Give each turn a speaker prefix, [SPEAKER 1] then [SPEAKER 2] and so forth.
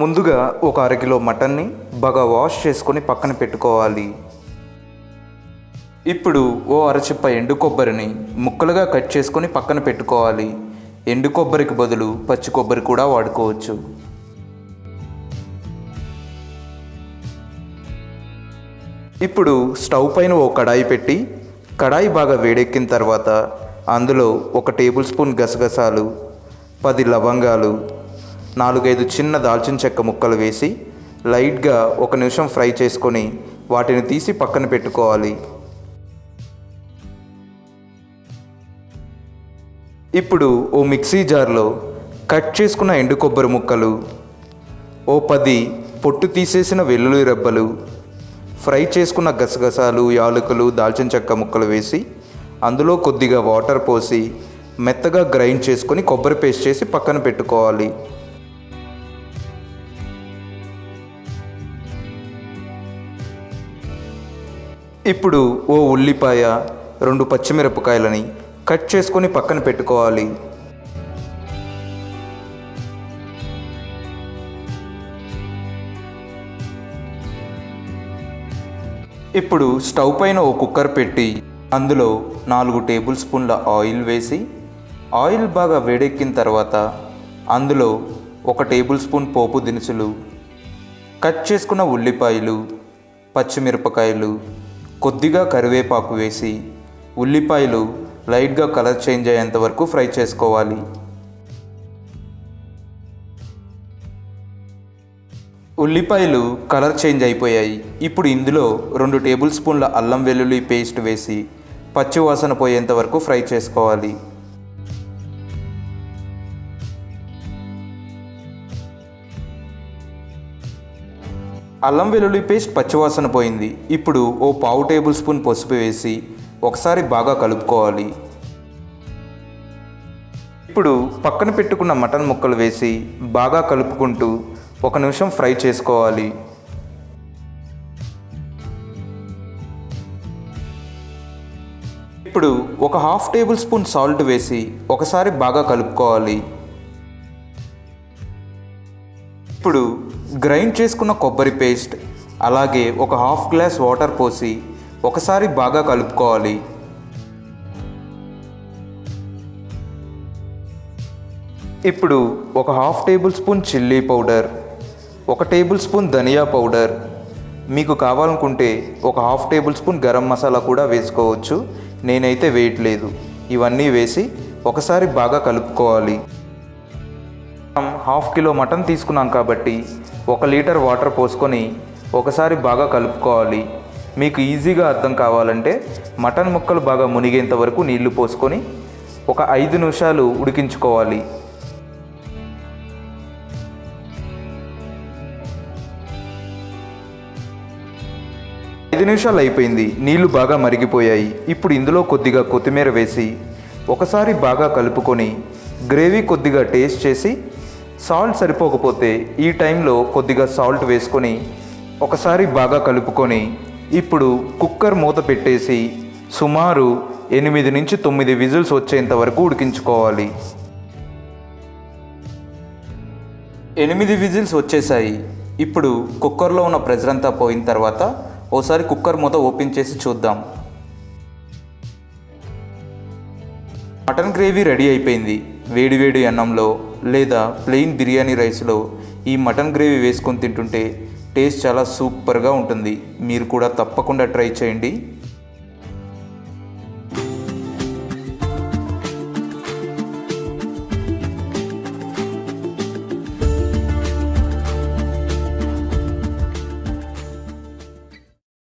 [SPEAKER 1] ముందుగా ఒక అరకిలో మటన్ని బాగా వాష్ చేసుకొని పక్కన పెట్టుకోవాలి. ఇప్పుడు ఓ అరచిప్ప ఎండు కొబ్బరిని ముక్కలుగా కట్ చేసుకొని పక్కన పెట్టుకోవాలి. ఎండు కొబ్బరికి బదులు పచ్చి కొబ్బరి కూడా వాడుకోవచ్చు. ఇప్పుడు స్టవ్ పైన ఓ కడాయి పెట్టి కడాయి బాగా వేడెక్కిన తర్వాత అందులో ఒక టేబుల్ స్పూన్ గసగసాలు పది లవంగాలు నాలుగైదు చిన్న దాల్చిన చెక్క ముక్కలు వేసి లైట్గా ఒక నిమిషం ఫ్రై చేసుకొని వాటిని తీసి పక్కన పెట్టుకోవాలి. ఇప్పుడు ఓ మిక్సీ జార్లో కట్ చేసుకున్న ఎండు కొబ్బరి ముక్కలు ఓ పది పొట్టు తీసేసిన వెల్లుల్లి రెబ్బలు ఫ్రై చేసుకున్న గసగసాలు యాలకులు దాల్చిన చెక్క ముక్కలు వేసి అందులో కొద్దిగా వాటర్ పోసి మెత్తగా గ్రైండ్ చేసుకొని కొబ్బరి పేస్ట్ చేసి పక్కన పెట్టుకోవాలి. ఇప్పుడు ఓ ఉల్లిపాయ రెండు పచ్చిమిరపకాయలని కట్ చేసుకొని పక్కన పెట్టుకోవాలి. ఇప్పుడు స్టవ్ పైన ఓ కుక్కర్ పెట్టి అందులో నాలుగు టేబుల్ స్పూన్ల ఆయిల్ వేసి ఆయిల్ బాగా వేడెక్కిన తర్వాత అందులో ఒక టేబుల్ స్పూన్ పోపు దినుసులు కట్ చేసుకున్న ఉల్లిపాయలు పచ్చిమిరపకాయలు కొద్దిగా కరివేపాకు వేసి ఉల్లిపాయలు లైట్గా కలర్ చేంజ్ అయ్యేంత వరకు ఫ్రై చేసుకోవాలి. ఉల్లిపాయలు కలర్ చేంజ్ అయిపోయాయి. ఇప్పుడు ఇందులో రెండు టేబుల్ స్పూన్ల అల్లం వెల్లుల్లి పేస్ట్ వేసి పచ్చి వాసన పోయేంత వరకు ఫ్రై చేసుకోవాలి. అల్లం వెల్లుల్లి పేస్ట్ పచ్చివాసన పోయింది. ఇప్పుడు ఓ పావు టేబుల్ స్పూన్ పసుపు వేసి ఒకసారి బాగా కలుపుకోవాలి. ఇప్పుడు పక్కన పెట్టుకున్న మటన్ ముక్కలు వేసి బాగా కలుపుకుంటూ ఒక నిమిషం ఫ్రై చేసుకోవాలి. ఇప్పుడు ఒక హాఫ్ టేబుల్ స్పూన్ సాల్ట్ వేసి ఒకసారి బాగా కలుపుకోవాలి. ఇప్పుడు గ్రైండ్ చేసుకున్న కొబ్బరి పేస్ట్ అలాగే ఒక హాఫ్ గ్లాస్ వాటర్ పోసి ఒకసారి బాగా కలుపుకోవాలి. ఇప్పుడు ఒక half tablespoon chilli powder ఒక టేబుల్ స్పూన్ ధనియా పౌడర్ మీకు కావాలనుకుంటే ఒక half tablespoon garam masala కూడా వేసుకోవచ్చు. నేనైతే వేయట్లేదు. ఇవన్నీ వేసి ఒకసారి బాగా కలుపుకోవాలి. హాఫ్ కిలో మటన్ తీసుకున్నాం కాబట్టి ఒక లీటర్ వాటర్ పోసుకొని ఒకసారి బాగా కలుపుకోవాలి. మీకు ఈజీగా అర్థం కావాలంటే మటన్ ముక్కలు బాగా మునిగేంత వరకు నీళ్ళు పోసుకొని ఒక ఐదు నిమిషాలు ఉడికించుకోవాలి. ఐదు నిమిషాలు అయిపోయింది. నీళ్ళు బాగా మరిగిపోయాయి. ఇప్పుడు ఇందులో కొద్దిగా కొత్తిమీర వేసి ఒకసారి బాగా కలుపుకొని గ్రేవీ కొద్దిగా టేస్ట్ చేసి సాల్ట్ సరిపోకపోతే ఈ టైంలో కొద్దిగా సాల్ట్ వేసుకొని ఒకసారి బాగా కలుపుకొని ఇప్పుడు కుక్కర్ మూత పెట్టేసి సుమారు ఎనిమిది నుంచి తొమ్మిది విజిల్స్ వచ్చేంత వరకు ఉడికించుకోవాలి. ఎనిమిది విజిల్స్ వచ్చేసాయి. ఇప్పుడు కుక్కర్లో ఉన్న ప్రెజర్ అంతా పోయిన తర్వాత ఓసారి కుక్కర్ మూత ఓపెన్ చేసి చూద్దాం. మటన్ గ్రేవీ రెడీ అయిపోయింది. వేడివేడి అన్నంలో లేదా ప్లెయిన్ బిర్యానీ రైస్లో ఈ మటన్ గ్రేవీ వేసుకొని తింటుంటే టేస్ట్ చాలా సూపర్గా ఉంటుంది. మీరు కూడా తప్పకుండా ట్రై చేయండి.